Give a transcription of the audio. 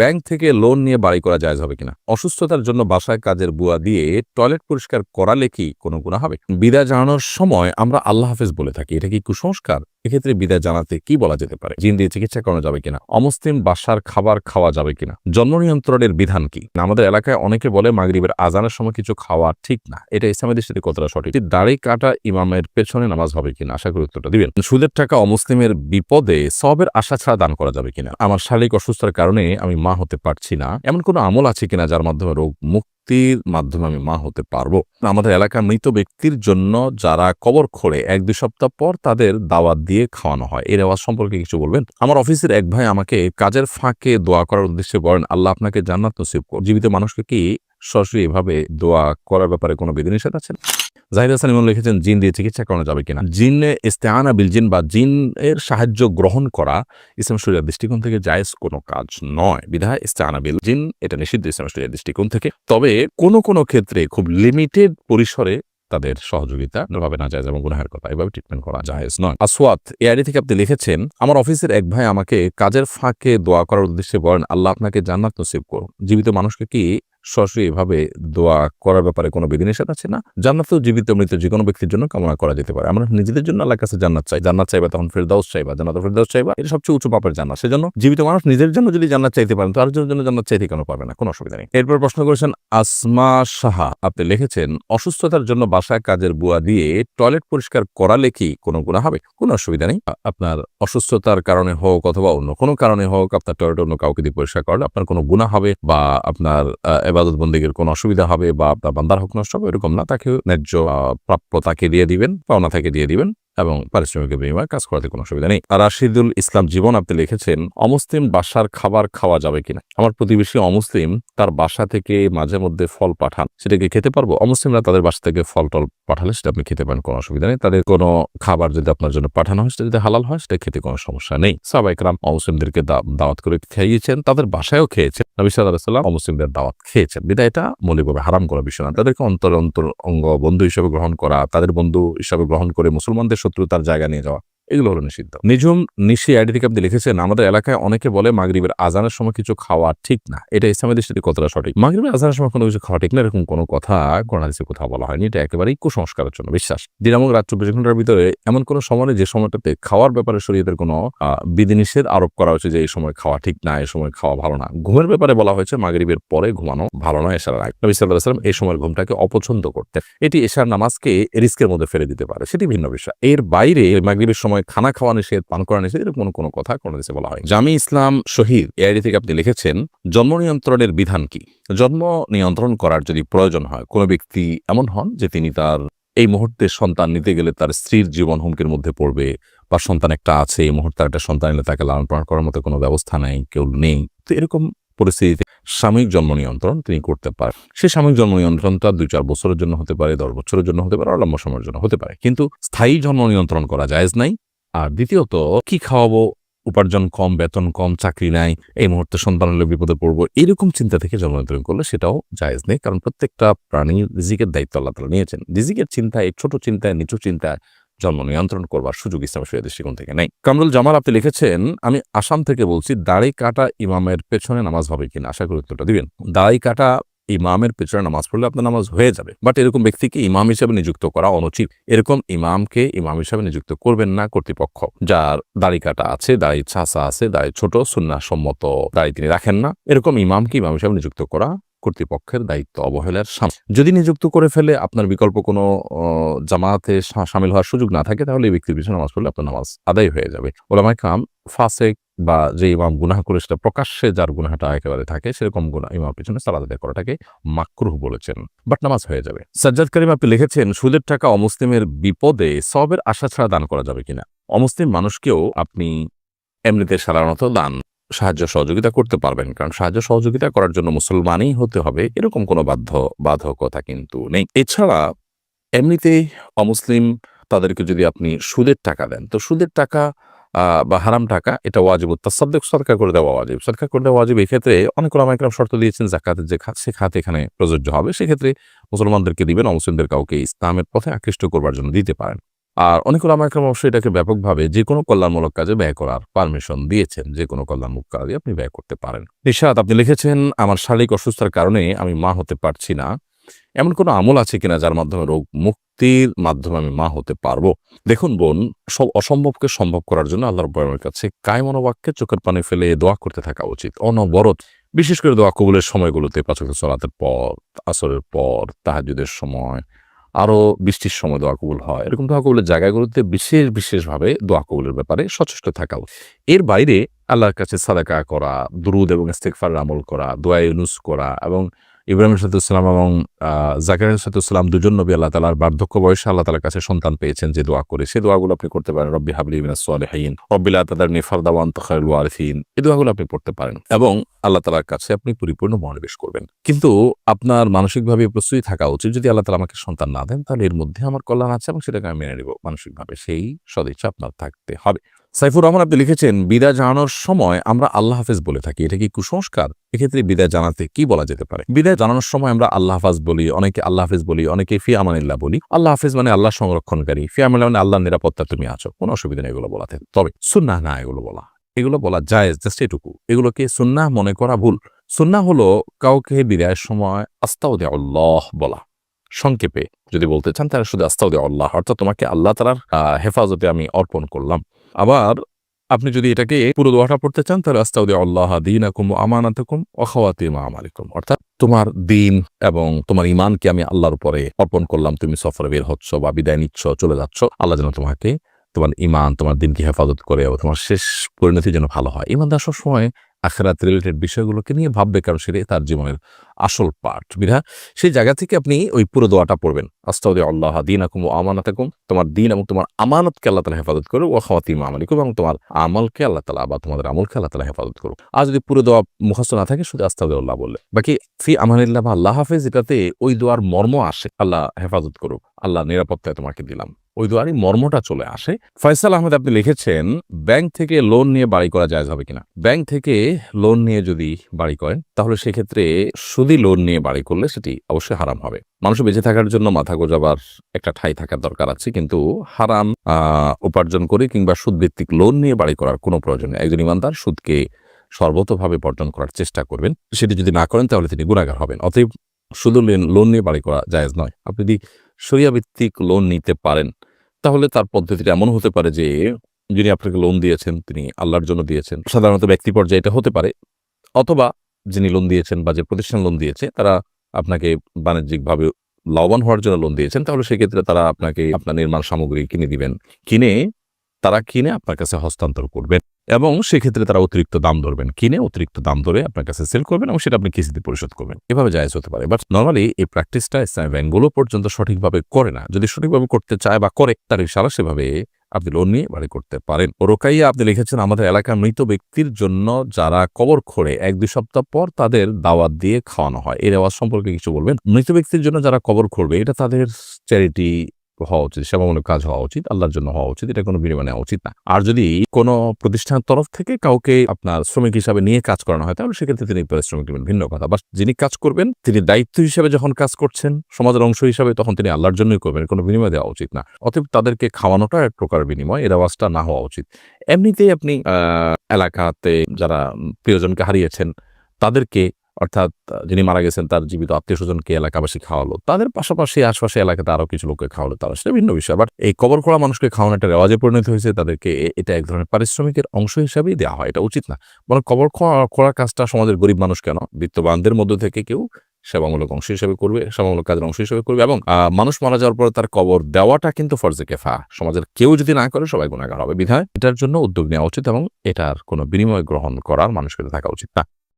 Bank থেকে loan নিয়ে বাড়ি করা যায় হবে কিনা? অসুস্থতার জন্য বাসায় কাজের বুয়া দিয়ে টয়লেট পরিষ্কার করালে কি কোনো গুণা হবে? বিদায় জানানোর সময় আমরা আল্লাহ হাফেজ বলে থাকি। এটা কি কুসংস্কার? এক্ষেত্রে বিদায় জানাতে কি বলা যেতে পারে? জিন দিয়ে চিকিৎসা করানো যাবে কিনা? অমুসলিম বাসার খাবার খাওয়া যাবে কিনা? জন্ম নিয়ন্ত্রণের বিধান কি? আমাদের এলাকায় অনেকে বলে মাগরিবের আজানের সময় কিছু খাওয়া ঠিক না। এটা ইসলামের দৃষ্টিতে কতটা সঠিক? দাড়ি কাটা ইমামের পেছনে নামাজ হবে কিনা? আশা করি উত্তরটা দিবেন। সুদের টাকা অমুসলিমের বিপদে সবের আশা ছাড়া দান করা যাবে কিনা? আমার শারীরিক অসুস্থতার কারণে আমি মা হতে পারছি না। এমন কোনো আমল আছে কিনা যার মাধ্যমে রোগ মুক্তির মাধ্যমে আমি মা হতে পারব। আমাদের এলাকার মৃত ব্যক্তির জন্য যারা কবর খোড়ে, এক দুই সপ্তাহ পর তাদের দাওয়াত দিয়ে খাওয়ানো হয়। এর আওয়াজ সম্পর্কে কিছু বলবেন? আমার অফিসের এক ভাই আমাকে কাজের ফাঁকে দোয়া করার উদ্দেশ্যে বলেন, আল্লাহ আপনাকে জান্নাত নসিব জীবিত মানুষকে কি সরাসরি এভাবে দোয়া করার ব্যাপারে কোনো বিধিনিষেধ আছে? জাহিদ হাসান ইমাম লিখেছেন, জিন দিয়ে চিকিৎসা করানো যাবে কিনা? জিনে ইস্তেহানা বিল জিন বা জিনের সাহায্য গ্রহণ করা ইসলাম শরীরের দৃষ্টিকোণ থেকে জায়েজ কোনো কাজ নয়। বিধায় ইস্তেহানা বিল জিন, এটা নিষিদ্ধ ইসলাম শরীরের দৃষ্টিকোণ থেকে। তবে কোনো কোনো ক্ষেত্রে খুব লিমিটেড পরিসরে তাদের সহযোগিতা ভাবে না যায় এবং গুনাহের কথা এভাবে ট্রিটমেন্ট করা জায়েজ নয়। আসওয়াত এআইডি থেকে আপনি লিখেছেন, আমার অফিসের এক ভাই আমাকে কাজের ফাঁকে দোয়া করার উদ্দেশ্যে বলেন, আল্লাহ আপনাকে জান্নাত নসিব করুন জীবিত মানুষকে কি সরাসরি এভাবে দোয়া করার ব্যাপারে কোনো বিধিনিষেধ আছে না? জান্নাত তো জীবিত মৃত যে কোনো ব্যক্তির জন্য কামনা করা যেতে পারে। আমরা নিজেদের জন্য আল্লাহর কাছে জান্নাত চাই। জান্নাত চাইবা তখন ফেরদাউস চাইবা, জান্নাত ফেরদাউস চাইবা, এটা সবচেয়ে উঁচু পাপের জান্নাত। সেজন্য জীবিত মানুষ নিজের জন্য যদি জান্নাত চাইতে পারেন তো আরেকজনের জন্য জান্নাত চাইতে কেন পারবে না? কোনো অসুবিধা নেই। এরপর প্রশ্ন করেছেন আসমা সাহা। আপনি লিখেছেন, অসুস্থতার জন্য বাসায় কাজের বুয়া দিয়ে টয়লেট পরিষ্কার করালে কি কোনো গুণা হবে? কোনো অসুবিধা নেই। আপনার অসুস্থতার কারণে হোক অথবা অন্য কোনো কারণে হোক, আপনার টয়লেট অন্য কাউকে দিয়ে পরিষ্কার করলে আপনার কোনো গুণা হবে বা আপনার এবাদত বন্দীগের কোনো অসুবিধা হবে বা আপনার বান্দার হক নষ্ট হবে, এরকম না। তাকে ন্যায্য প্রাপ্য তাকে দিয়ে দিবেন, পাওনা তাকে দিয়ে দিবেন। এবং পারিশ্রমিকের বিনিময়ে কাজ করাতে কোনো অসুবিধা নেই। রাশিদুল ইসলাম জীবন আপনি লিখেছেন, অমুসলিম বাসার খাবার খাওয়া যাবে কিনা? আমার প্রতিবেশী অমুসলিম তার বাসা থেকে মাঝে মধ্যে ফল পাঠান। সেটাকে খেতে পারব? অমুসলিমরা তাদের বাসা থেকে ফল টল পাঠালে সেটা আপনি খেতে পারেন, কোনো অসুবিধা নেই। তাদের কোনো খাবার যদি আপনার জন্য পাঠানো হয়, সেটা যদি হালাল হয়, সেটা খেতে কোনো সমস্যা নেই। সাবাইকরাম অমুসলিমদেরকে দাওয়াত করে খাইয়েছেন তাদের বাসায়ও খেয়েছেন। নবী অমুসলিমদের দাওয়াত খেয়েছেন। বিদায় এটা মৌলিকভাবে হারাম করা বিষয় না। তাদেরকে অন্তর অন্তর অঙ্গ বন্ধু হিসেবে গ্রহণ করা, তাদের বন্ধু হিসাবে গ্রহণ করে মুসলমানদের শত্রুতার জায়গা নিয়ে যাওয়া। এগুলো হলো নিষিদ্ধ। নিজুম নিশি আইডি আপনি লিখেছেন, আমাদের এলাকায় অনেকে বলে মাগরিবের আজানের সময় কিছু খাওয়া ঠিক না। এটা ইসলামের দৃষ্টিতে কতটা সঠিক? মাগরিবের আজানের সময় কোনো কিছু খাওয়া ঠিক না, এরকম কোনো কথা কোরআন হাদিসে কোথাও বলা হয়নি। এটা একেবারেই কুসংস্কারের জন্য বিশ্বাস। দিনামক রাত চব্বিশ ঘণ্টার ভিতরে এমন কোনো সময় যে সময়টাতে খাওয়ার ব্যাপারে শরীয়তের কোনো বিধিনিষেধ আরোপ করা হয়েছে যে এই সময় খাওয়া ঠিক না, এই সময় খাওয়া ভালো না। ঘুমের ব্যাপারে বলা হয়েছে মাগরিবের পরে ঘুমানো ভালো নয় এশার আগে। নবী এই সময়ের ঘুমটাকে অপছন্দ করতেন। এটি এশার নামাজকে রিস্কের মধ্যে ফেলে দিতে পারে। সেটি ভিন্ন বিষয়। এর বাইরে মাগরিবের সময় খানা খাওয়া নিষেধ, পান করা নিষেধ, এরকম কোনো কথা কোনো দেশে বলা হয় জামি ইসলাম শহীদ, এআইডি থেকে আপনি লিখেছেন, জন্ম নিয়ন্ত্রণের বিধান কি? জন্ম নিয়ন্ত্রণ করার যদি প্রয়োজন হয়, কোনো ব্যক্তি এমন হন যে তিনি তার এই মুহূর্তে সন্তান নিতে গেলে তার স্ত্রীর জীবন হুমকির মধ্যে পড়বে বা সন্তান একটা আছে, এই মুহূর্তে একটা সন্তান এলে তাকে লালন পালন করার মতো কোনো ব্যবস্থা নেই, কেউ নেই। তো এরকম পরিস্থিতিতে সাময়িক জন্ম নিয়ন্ত্রণ তিনি করতে পারেন। সেই সাময়িক জন্ম নিয়ন্ত্রণটা দুই চার বছরের জন্য হতে পারে, দশ বছরের জন্য হতে পারে আর লম্বা সময়ের জন্য হতে পারে। কিন্তু স্থায়ী জন্ম নিয়ন্ত্রণ করা জায়েজ নাই। আর দ্বিতীয়ত, কি খাওয়াবো? উপার্জন কম, বেতন কম, চাকরি নাই, এই মুহূর্তে সন্তান হলে বিপদে পড়ব, এরকম চিন্তা থেকে জন্ম নিয়ন্ত্রণ করলে সেটাও জায়েজ নেই, কারণ প্রত্যেকটা প্রাণী রিজিকের দায়িত্ব আল্লাহ তালা নিয়েছেন। রিজিকের চিন্তায়, ছোট চিন্তায়, নিচু চিন্তায় জন্ম নিয়ন্ত্রণ করবার সুযোগ ইসলাম শরীয় দৃষ্টিকোণ থেকে নেই। কামরুল জামাল, আপনি লিখেছেন, আমি আসাম থেকে বলছি, দাড়ি কাটা ইমামের পেছনে নামাজ হবে কিনা? আশা করি উত্তরটা দিবেন। দাড়ি কাটা ইমামের পেছনে নামাজ পড়লে আপনার নামাজ হয়ে যাবে। বাট এরকম ব্যক্তিকে ইমাম হিসেবে নিযুক্ত করা অনুচিত। এরকম ইমামকে ইমাম হিসেবে নিযুক্ত করবেন না কর্তৃপক্ষ। যার দাড়ি কাটা আছে, দাড়ি ছাসা আছে, দাড়ি ছোট সুন্না সম্মত দাড়ি তিনি রাখেন না। এরকম ইমামকে ইমাম হিসেবে নিযুক্ত করা কর্তৃপক্ষের দায়িত্ব অবহেলার সাম যদি নিযুক্ত করে ফেলে আপনার বিকল্প কোনো জামাতে সামিল হওয়ার সুযোগ না থাকে, তাহলে এই ব্যক্তির পিছনে নামাজ পড়লে আপনার নামাজ আদায় হয়ে যাবে। ওলামাই কাম ফাসেক বা যে ইমাম গুনাহ করে সেটা প্রকাশ্যে যার গুনাহটা একেবারে থাকে, সেরকম গুনাহ ইমাম পিছনে সালাদ আদায় করাটাকে মাকরুহ বলেছেন। বাট নামাজ হয়ে যাবে। সাজ্জাদ করিম আপনি লিখেছেন, সুদের টাকা অমুসলিমের বিপদে সবের আশা ছাড়া দান করা যাবে কিনা? অমুসলিম মানুষকেও আপনি এমনিতে সাধারণত দান, সাহায্য, সহযোগিতা করতে পারবেন। কারণ সাহায্য, সহযোগিতা করার জন্য মুসলমানই হতে হবে, এরকম কোনো বাধ্য, বাধকতা কিন্তু নেই। এছাড়া এমনিতেই অমুসলিম তাদেরকে যদি আপনি সুদের টাকা দেন, তো সুদের টাকা বা হারাম টাকা, এটা ওয়াজিব। তাসাদ্দেক সরকার করে দেওয়া ওয়াজিব। সরকার করে দেওয়া ওয়াজিব এক্ষেত্রে অনেক ওলামাইকরাম শর্ত দিয়েছেন জাকাতের যে খাত সে খাত এখানে প্রযোজ্য হবে। সেক্ষেত্রে মুসলমানদেরকে দিবেন অমুসলিমদের কাউকে ইসলামের পথে আকৃষ্ট করবার জন্য দিতে পারেন। আর অনেক ওলামা একরাম অবশ্যই এটাকে ব্যাপকভাবে যে কোনো কল্যাণমূলক কাজে ব্যয় করার পারমিশন দিয়েছেন, যে কোনো কল্যাণমূলক কাজে আপনি ব্যয় করতে পারেন। নিশাদ আপনি লিখেছেন, আমার শারীরিক অসুস্থতার কারণে আমি মা হতে পারছি না। এমন কোনো আমল আছে কিনা যার মাধ্যমে রোগ মুক্তির মাধ্যমে আমি মা হতে পারব। দেখুন বোন, সব অসম্ভবকে সম্ভব করার জন্য আল্লাহ রব্বানের কাছে কায় মনোবাক্যে চোখের পানি ফেলে দোয়া করতে থাকা উচিত। অনবরত, বিশেষ করে দোয়া কবুলের সময়গুলোতে পাচক সলাতের পর, আসরের পর তাহাজুদের সময় আরও বৃষ্টির সময় দোয়া কবুল হয়। এরকম দোয়া কবুলের জায়গাগুলোতে বিশেষ, বিশেষভাবে দোয়া কবুলের ব্যাপারে সচেষ্ট থাকা। এর বাইরে আল্লাহর কাছে সাদাকা করা, দুরুদ এবং ইস্তেকফার আমল করা, দোয়া ইউনুস করা এবং ইব্রাহিম সাতুসলাম এবং জাকারিয়া সাতুসলাম দুজন নবী আল্লাহ তালার বার্ধক্য বয়সে আল্লাহ তালার কাছে সন্তান পেয়েছেন যে দোয়া করে। সে দোয়াগুলো আপনি করতে পারেন, রব্বি হাবলি রব্বিল্লাহ তাদার নিফার দাওয়ান তখারুল ওয়ারিফিন এই দোয়াগুলো আপনি পড়তে পারেন এবং আল্লাহ তালার কাছে আপনি পরিপূর্ণ মনোনিবেশ করবেন। কিন্তু আপনার মানসিকভাবে প্রস্তুতি থাকা উচিত যদি আল্লাহ তালা আমাকে সন্তান না দেন, তাহলে এর মধ্যে আমার কল্যাণ আছে এবং সেটাকে আমি মেনে নেব। মানসিকভাবে সেই সদিচ্ছা আপনার থাকতে হবে। সাইফুর রহমান আপনি লিখেছেন, বিদায় জানানোর সময় আমরা আল্লাহ হাফেজ বলে থাকি। এটা কি কুসংস্কার? এক্ষেত্রে বিদায় জানাতে কি বলা যেতে পারে? বিদায় জানানোর সময় আমরা আল্লাহ হাফাজ বলি, অনেকে আল্লাহ হাফেজ বলি, অনেকে ফি আমানিল্লাহ বলি। আল্লাহ হাফেজ মানে আল্লাহ সংরক্ষণকারী ফি আমানিল্লাহ মানে আল্লাহ নিরাপত্তা তুমি আছো। কোনো অসুবিধা নেই এগুলো বলাতে। তবে সুন্নাহ না এগুলো বলা। এগুলো বলা যায় জাস্ট এটুকু। এগুলোকে সুন্নাহ মনে করা ভুল। সুন্নাহ হলো কাউকে বিদায়ের সময় আস্তাউদে আল্লাহ বলা। সংক্ষেপে যদি বলতে চান, তাহলে শুধু আস্তাউদে আল্লাহ অর্থাৎ তোমাকে আল্লাহ তালার হেফাজতে আমি অর্পণ করলাম। আবার আপনি যদি এটাকে পুরো দোয়াটা পড়তে চান, তাহলে আস্তা উদি আল্লাহ দিন আকুম আমানাতকুম অখাওয়াতিমা মামালিকুম অর্থাৎ তোমার দিন এবং তোমার ইমানকে আমি আল্লাহর পরে অর্পণ করলাম। তুমি সফরে বের হচ্ছ বা বিদায় নিচ্ছ, চলে যাচ্ছ, আল্লাহ যেন তোমাকে তোমার ইমান তোমার দিনকে হেফাজত করে ও তোমার শেষ পরিণতি যেন ভালো হয়। ইমানদার সবসময় আখেরাত রিলেটেড বিষয়গুলোকে নিয়ে ভাববে, কারণ সেটাই তার জীবনের আসল পার্ট বিধা, সেই জায়গা থেকে আপনি ওই পুরো দোয়াটা পড়বেন। আস্তাউদি আল্লাহ দিন আকুম আমানাতাকুম, তোমার দিন এবং তোমার আমানতকে আল্লাহ তালা হেফাজত করো ও খাওয়াতি আমালিকুম এবং তোমার আমলকে আল্লাহ তালা বা তোমাদের আমলকে আল্লাহ তালা হেফাজত করো আর যদি পুরো দোয়া মুখস্থ না থাকে, শুধু আস্তাউদি আল্লাহ বললে। বাকি, ফি আমানিল্লাহ আল্লাহ হাফেজ, এটাতে ওই দোয়ার মর্ম আসে। আল্লাহ হেফাজত করুক। আল্লাহ নিরাপত্তায় তোমাকে দিলাম। ওই দোয়ারই মর্মটা চলে আসে। ফয়সাল আহমেদ, আপনি লিখেছেন, ব্যাংক থেকে লোন নিয়ে বাড়ি করা যায় হবে কিনা? ব্যাংক থেকে লোন নিয়ে যদি বাড়ি করেন, তাহলে সেক্ষেত্রে সুদি লোন নিয়ে বাড়ি করলে সেটি অবশ্যই হারাম হবে। মানুষ বেঁচে থাকার জন্য মাথা গোজাবার একটা ঠাই থাকার দরকার আছে, কিন্তু হারাম উপার্জন করে কিংবা সুদভিত্তিক লোন নিয়ে বাড়ি করার কোনো প্রয়োজন নেই। একজন ইমানদার সুদকে সর্বতভাবে বর্জন করার চেষ্টা করবেন। সেটি যদি না করেন, তাহলে তিনি গুণাগার হবেন। অতএব শুধু লোন নিয়ে বাড়ি করা জায়েজ নয়। আপনি যদি সরিয়া ভিত্তিক লোন নিতে পারেন তাহলে তার পদ্ধতিটা এমন হতে পারে যে, যিনি আপনাকে লোন দিয়েছেন, তিনি আল্লাহর জন্য দিয়েছেন। সাধারণত ব্যক্তি পর্যায়ে এটা হতে পারে। অথবা যিনি লোন দিয়েছেন বা যে প্রতিষ্ঠান লোন দিয়েছে, তারা আপনাকে বাণিজ্যিকভাবে লাভবান হওয়ার জন্য লোন দিয়েছেন, তাহলে সেক্ষেত্রে তারা আপনাকে আপনার নির্মাণ সামগ্রী কিনে দিবেন। কিনে, তারা কিনে আপনার কাছে হস্তান্তর করবেন। এবং সেক্ষেত্রে তারা অতিরিক্ত দাম ধরবেন। কিনে অতিরিক্ত দাম ধরে আপনার কাছে সেল করবেন এবং সেটা আপনি কিস্তিতে পরিশোধ করবেন। এভাবে জায়জ হতে পারে। বাট নর্মালি এই প্র্যাকটিসটা ইসলামী ব্যাংকগুলো পর্যন্ত সঠিকভাবে করে না। যদি সঠিকভাবে করতে চায় বা করে, তার ইশারা সেভাবে আপনি লোন নিয়ে বাড়ি করতে পারেন। রোকাইয়া আপনি লিখেছেন, আমাদের এলাকার মৃত ব্যক্তির জন্য যারা কবর খোঁড়ে, এক দুই সপ্তাহ পর তাদের দাওয়াত দিয়ে খাওয়ানো হয়। এই রেওয়াজ সম্পর্কে কিছু বলবেন? মৃত ব্যক্তির জন্য যারা কবর খুঁড়বে, এটা তাদের চ্যারিটি হওয়া উচিত, সেবামূলক কাজ হওয়া উচিত, আল্লাহর জন্য হওয়া উচিত, এটা কোনো বিনিময় নেওয়া উচিত না। আর যদি কোনো প্রতিষ্ঠানের তরফ থেকে কাউকে আপনার শ্রমিক হিসাবে নিয়ে কাজ করানো হয়, তাহলে সেক্ষেত্রে তিনি পারিশ্রমিক দেবেন ভিন্ন কথা। বা যিনি কাজ করবেন, তিনি দায়িত্ব হিসাবে যখন কাজ করছেন, সমাজের অংশ হিসাবে, তখন তিনি আল্লাহর জন্যই করবেন, কোনো বিনিময় দেওয়া উচিত না। অতএব তাদেরকে খাওয়ানোটা এক প্রকার বিনিময়, এর আওয়াজটা না হওয়া উচিত। এমনিতেই আপনি এলাকাতে যারা প্রিয়জনকে হারিয়েছেন, তাদেরকে অর্থাৎ যিনি মারা গেছেন তার জীবিত আত্মীয় স্বজনকে এলাকাবাসী খাওয়ালো। তাদের পাশাপাশি আশপাশে এলাকাতে আরও কিছু লোককে খাওয়ালো, তারা সেটা ভিন্ন বিষয়। বাট এই কবর করা মানুষকে খাওয়ানো একটা রেওয়াজে পরিণত হয়েছে, তাদেরকে এটা এক ধরনের পারিশ্রমিকের অংশ হিসাবেই দেওয়া হয়। এটা উচিত না। বরং কবর খ- করার কাজটা সমাজের গরিব মানুষ কেন? বিত্তবানদের মধ্য থেকে কেউ সেবামূলক অংশ হিসেবে করবে, সেবামূলক কাজের অংশ হিসেবে করবে এবং মানুষ মারা যাওয়ার পরে তার কবর দেওয়াটা কিন্তু ফরজে কেফা। সমাজের কেউ যদি না করে, সবাই গুণাগার হবে। বিধায় এটার জন্য উদ্যোগ নেওয়া উচিত এবং এটার কোনো বিনিময় গ্রহণ করার মানুষকে থাকা উচিত না।